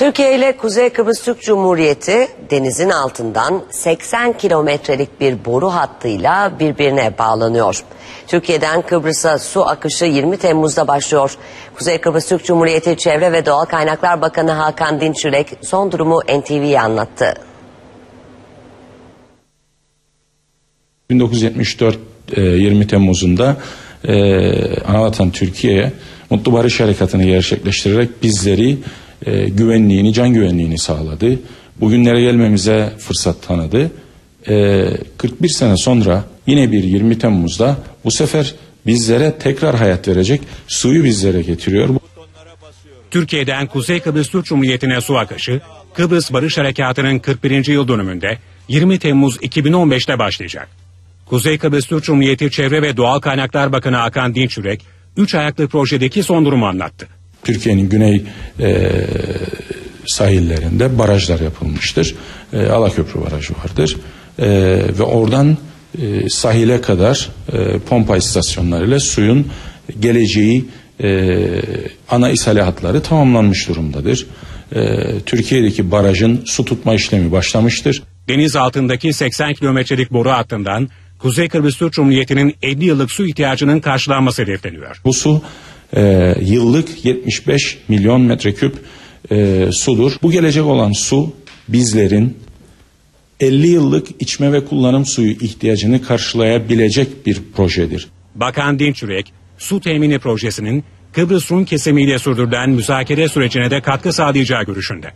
Türkiye ile Kuzey Kıbrıs Türk Cumhuriyeti denizin altından 80 kilometrelik bir boru hattıyla birbirine bağlanıyor. Türkiye'den Kıbrıs'a su akışı 20 Temmuz'da başlıyor. Kuzey Kıbrıs Türk Cumhuriyeti Çevre ve Doğal Kaynaklar Bakanı Hakan Dinçürek son durumu NTV'ye anlattı. 1974 e, 20 Temmuz'unda e, Anavatan Türkiye'ye Mutlu Barış Harekatı'nı gerçekleştirerek bizleri e, güvenliğini, can güvenliğini sağladı. Bugünlere gelmemize fırsat tanıdı. E, 41 sene sonra yine bir 20 Temmuz'da bu sefer bizlere tekrar hayat verecek suyu bizlere getiriyor. Türkiye'den Kuzey Kıbrıs Türk Cumhuriyeti'ne su akışı Kıbrıs Barış Harekatı'nın 41. yıl dönümünde 20 Temmuz 2015'te başlayacak. Kuzey Kıbrıs Türk Cumhuriyeti Çevre ve Doğal Kaynaklar Bakanı Hakan Dinçürek, 3 ayaklı projedeki son durumu anlattı. Türkiye'nin güney e, sahillerinde barajlar yapılmıştır. E, Alaköprü Barajı vardır. E, ve oradan e, sahile kadar e, pompa istasyonlarıyla suyun geleceği e, ana ishale hatları tamamlanmış durumdadır. E, Türkiye'deki barajın su tutma işlemi başlamıştır. Deniz altındaki 80 kilometrelik boru hattından Kuzey Kıbrıs Türk Cumhuriyeti'nin 50 yıllık su ihtiyacının karşılanması hedefleniyor. Bu su e, yıllık 75 milyon metreküp e, sudur. Bu gelecek olan su bizlerin 50 yıllık içme ve kullanım suyu ihtiyacını karşılayabilecek bir projedir. Bakan Dinçürek, su temini projesinin Kıbrıs Rum kesimiyle sürdürülen müzakere sürecine de katkı sağlayacağı görüşünde.